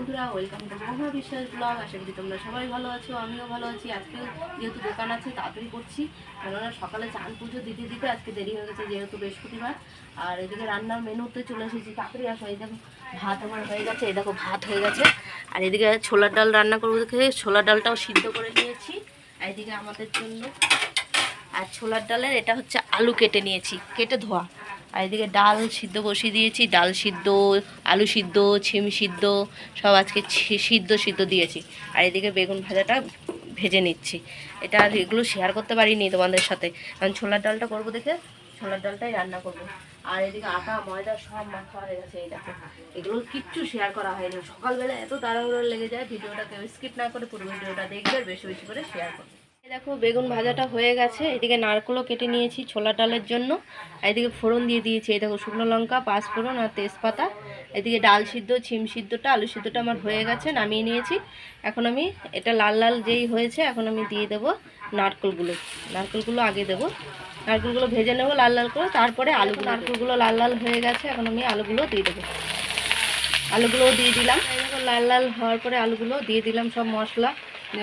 বন্ধুরা, welcome to মহা বিশ্বাস ব্লগ। আশা করি তোমরা সবাই ভালো আছো, আমিও ভালো আছি। আজকেও যেহেতু দোকান আছে, তাড়াতাড়ি করছি। কেননা সকালে চান পুজো দিতে দিতে আজকে দেরি হয়ে গেছে, যেহেতু বৃহস্পতিবার। আর এদিকে রান্নার মেনুতে চলে এসেছি তাড়াতাড়ি আসো এই দেখো, ভাত আমার হয়ে গেছে, এই দেখো ভাত হয়ে গেছে। আর এদিকে ছোলার ডাল রান্না করব দেখে, ছোলার ডালটাও সিদ্ধ করে নিয়েছি। এদিকে আমাদের জন্য, আর ছোলার ডালের এটা হচ্ছে আলু কেটে নিয়েছি, কেটে ধোয়া। আর এদিকে ডাল সিদ্ধ বসিয়ে দিয়েছি, ডাল সিদ্ধ, আলু সিদ্ধ, ছিম সিদ্ধ, সব আজকে সিদ্ধ সিদ্ধ দিয়েছি। আর এদিকে বেগুন ভাজাটা ভেজে নিচ্ছি। এটা আর এগুলো শেয়ার করতে পারিনি তোমাদের সাথে। কারণ ছোলার ডালটা করব দেখে ছোলার ডালটাই রান্না করব। আর এদিকে আটা, ময়দা সব মাখা হয়ে গেছে, এই দেখো। এগুলো কিচ্ছু শেয়ার করা হয়নি। সকালবেলা এত তাড়াহুড়ো লেগে যায় ভিডিওটা কেউ স্কিপ না করে পুরো ভিডিওটা দেখবে, বেশি বেশি করে শেয়ার করবে। দেখো, বেগুন ভাজাটা হয়ে গেছে। এদিকে নারকেলও কেটে নিয়েছি ছোলা ডালের জন্য। এদিকে ফোড়ন দিয়ে দিয়েছি। এই দেখো, শুকনো লঙ্কা, পাঁচফোড়ন আর তেজপাতা। এদিকে ডাল সিদ্ধ, ছিম সিদ্ধটা, আলু সিদ্ধটা আমার হয়ে গেছে, নামিয়ে নিয়েছি। এখন আমি এটা লাল লাল যেই হয়েছে, এখন আমি দিয়ে দেবো নারকেলগুলো। নারকেলগুলো আগে দেবো। নারকেলগুলো ভেজে নেব লাল লাল করে। তারপরে আলু নারকেলগুলো লাল লাল হয়ে গেছে, এখন আমি আলুগুলো দিয়ে দেবো। আলুগুলোও দিয়ে দিলাম। লাল লাল হওয়ার পরে আলুগুলো দিয়ে দিলাম সব মশলা।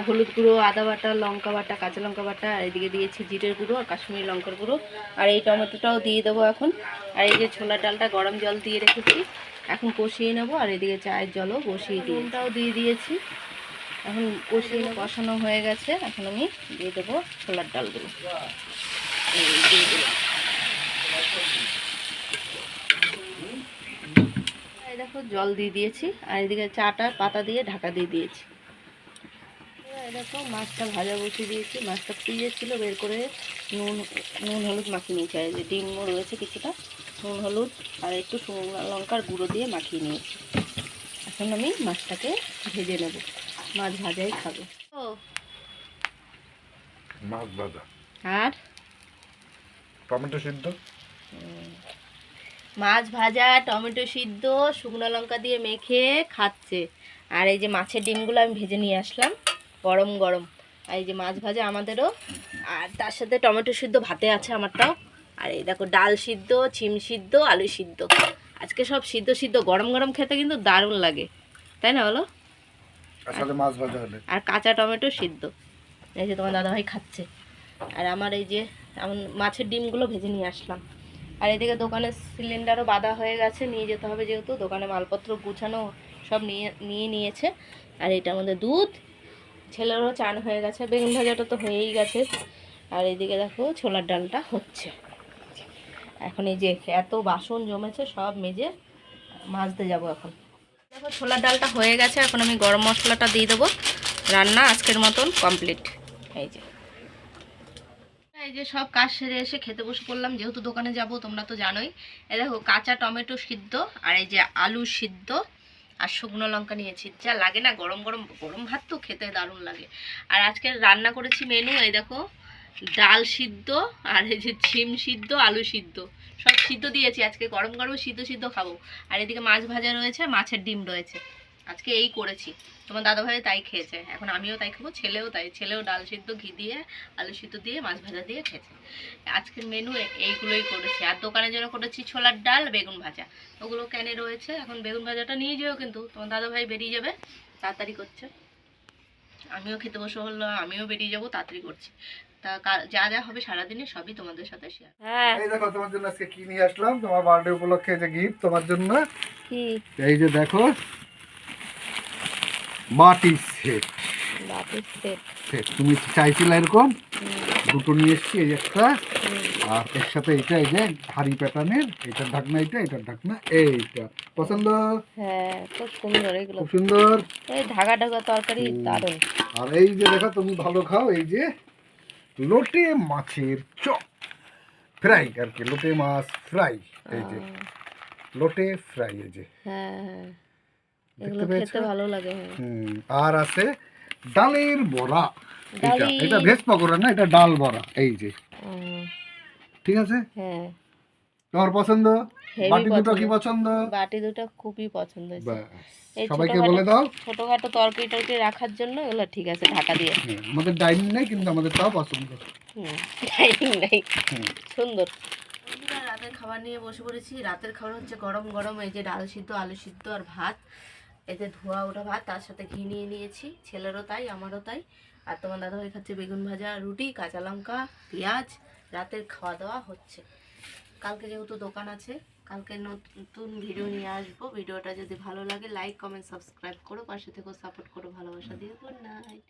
হলুদ গুঁড়ো আদা বাটা লঙ্কা বাটা কাঁচা লঙ্কা বাটা আর এদিকে দিয়েছি জিরের গুঁড়ো আর কাশ্মীরি লঙ্কার গুঁড়ো। আর এই টমেটোটাও দিয়ে দেবো এখন। আর এই যে ছোলার ডালটা গরম জল দিয়ে রেখেছি এখন কষিয়ে নেব। আর এদিকে চায়ের জলও বসিয়ে দিই নুনটাও দিয়ে দিয়েছি। এখন কষিয়ে কষানো হয়ে গেছে। এখন আমি দিয়ে দেবো ছোলার ডালগুলো। দিয়ে দিলাম। দেখো জল দিয়ে দিয়েছি। আর এদিকে চাটা পাতা দিয়ে ঢাকা দিয়ে দিয়েছি। দেখো মাছটা ভাজা বসিয়ে দিয়েছি। মাছটা ফ্রিজে ছিল বের করে নুন নুন হলুদ মাখিয়ে নিয়েছি। আর এই যে ডিমও রয়েছে কিছুটা নুন হলুদ আর একটু শুকনো লঙ্কার গুঁড়ো দিয়ে মাখিয়ে নিয়েছি। এখন আমি মাছটাকে ভেজে নেব। মাছ ভাজাই খাব। ও। মাছ ভাজা। আর? টমেটো সিদ্ধ? মাছ ভাজা টমেটো সিদ্ধ শুকনো লঙ্কা দিয়ে মেখে খাচ্ছে। আর এই যে মাছের ডিমগুলো আমি ভেজে নিয়ে আসলাম। গরম গরম। আর এই যে মাছ ভাজা আমাদেরও। আর তার সাথে টমেটো সিদ্ধ ভাতে আছে আমারটাও। আর এই দেখো ডাল সিদ্ধ ছিম সিদ্ধ আলু সিদ্ধ। আজকে সব সিদ্ধ সিদ্ধ গরম গরম খেতে কিন্তু দারুণ লাগে। তাই না বলো? মাছ আর কাঁচা টমেটো সিদ্ধ। এই যে তোমার দাদাভাই খাচ্ছে। আর আমার এই যে এমন মাছের ডিমগুলো ভেজে নিয়ে আসলাম। আর এদিকে দোকানের সিলিন্ডারও বাঁধা হয়ে গেছে নিয়ে যেতে হবে যেহেতু। দোকানে মালপত্র গুছানো সব নিয়ে নিয়ে নিয়েছে। আর এটা আমাদের দুধ। ছেলেরও চান হয়ে গেছে, বেগুন ভাজাটা তো হয়েই গেছে। আর এদিকে দেখো ছোলার ডালটা হচ্ছে। এখন এই যে এত বাসন জমেছে, সব মেজে মাজতে যাব এখন। দেখো ছোলার ডালটা হয়ে গেছে, এখন আমি গরম মশলাটা দিয়ে দেবো। রান্না আজকের মতন কমপ্লিট। এই যে। এই যে সব কাজ সেরে এসে খেতে বসে পড়লাম, যেহেতু দোকানে যাব তোমরা তো জানোই। এই দেখো কাঁচা টমেটো সিদ্ধ আর এই যে আলু সিদ্ধ। আর শুকনো লঙ্কা নিয়েছি। যা লাগে না, গরম গরম গরম ভাত তো খেতে দারুণ লাগে। আর আজকে রান্না করেছি মেনু এই দেখো, ডাল সিদ্ধ আর এই যে ছিম সিদ্ধ, আলু সিদ্ধ। সব সিদ্ধ দিয়েছি, আজকে গরম গরম সিদ্ধ সিদ্ধ খাব। আর এদিকে মাছ ভাজা রয়েছে, মাছের ডিম রয়েছে। আজকে এই করেছি। তোমার দাদাভাই তাই খেয়েছে। এখন আমিও তাই খাব ছেলেও তাই। ছেলেও ডাল সিদ্ধ ঘি দিয়ে আলু সিদ্ধ দিয়ে মাছ ভাজা দিয়ে খেয়েছে। আজকের মেনু এইগুলোই করেছি। আর দোকানের জন্য করেছি ছোলার ডাল বেগুন ভাজা। ওগুলো ক্যানে রয়েছে। এখন বেগুন ভাজাটা নিয়ে যেও কিন্তু। তোমার দাদাভাই বেরিয়ে যাবে। তাড়াতাড়ি করছে। আমিও খেতে বসে হলো আমিও বেরিয়ে যাব তাড়াতাড়ি করছি। তা যা যা হবে সারাদিনে সবই তোমাদের সাথে শেয়ার হ্যাঁ। এই দেখো তোমার জন্য আজকে কি নিয়ে আসলাম? তোমার বার্থডে উপলক্ষে যে গিফট তোমার জন্য। কি? এই যে দেখো মাটি সেট। সেট। তুমি চাইছিলে এরকম? দুটো নিয়ে এসছি এই একটা। আর এর সাথে এইটা এই যে হাড়ি প্যাটার্নের এইটার ঢাকনা এইটা এটার ঢাকনা এইটা। পছন্দ? হ্যাঁ খুব সুন্দর এগুলো। খুব সুন্দর? এই ঢাকা ঢাকা তরকারি দারুণ। আর এই যে দেখো তুমি ভালো খাও এই যে লোটে মাছের চপ। ফ্রাই আর কি লোটে মাছ ফ্রাই এই যে। লোটে ফ্রাই এই যে। হ্যাঁ হ্যাঁ। এগুলো? খেতে ভালো লাগে হ্যাঁ। আর আছে ডালের বড়া। এটা এটা ভেজ পকোড়া না এটা ডাল বড়া এই যে। ঠিক আছে? হ্যাঁ। তোমার পছন্দ? বাটি দুটো কি পছন্দ। বাটি দুটো খুবই পছন্দ হয়েছে। সবাইকে বলে দাও। ছোটখাটো তরকারি টরকারি রাখার জন্য এগুলো ঠিক আছে ঢাকা দিয়ে। আমাদের ডাইনিং নেই কিন্তু আমাদের তাও পছন্দ। হুম ডাইনিং নাই। সুন্দর। রাতের খাবার নিয়ে বসে পড়েছি। রাতের খাবার হচ্ছে গরম গরম এই যে ডাল সিদ্ধ আলু সিদ্ধ আর ভাত। এতে ধোয়া ওটা ভাত, তার সাথে ঘি নিয়ে নিয়েছি। ছেলেরও তাই, আমারও তাই। আর তোমার দাদাভাই খাচ্ছে বেগুন ভাজা, রুটি, কাঁচা লঙ্কা, পেঁয়াজ। রাতের খাওয়া দাওয়া হচ্ছে। কালকে যেহেতু দোকান আছে, কালকে নতুন ভিডিও নিয়ে আসব। ভিডিওটা যদি ভালো লাগে লাইক কমেন্ট সাবস্ক্রাইব করো। পাশে থেকেও সাপোর্ট করো। ভালোবাসা দিয়ে গুড নাইট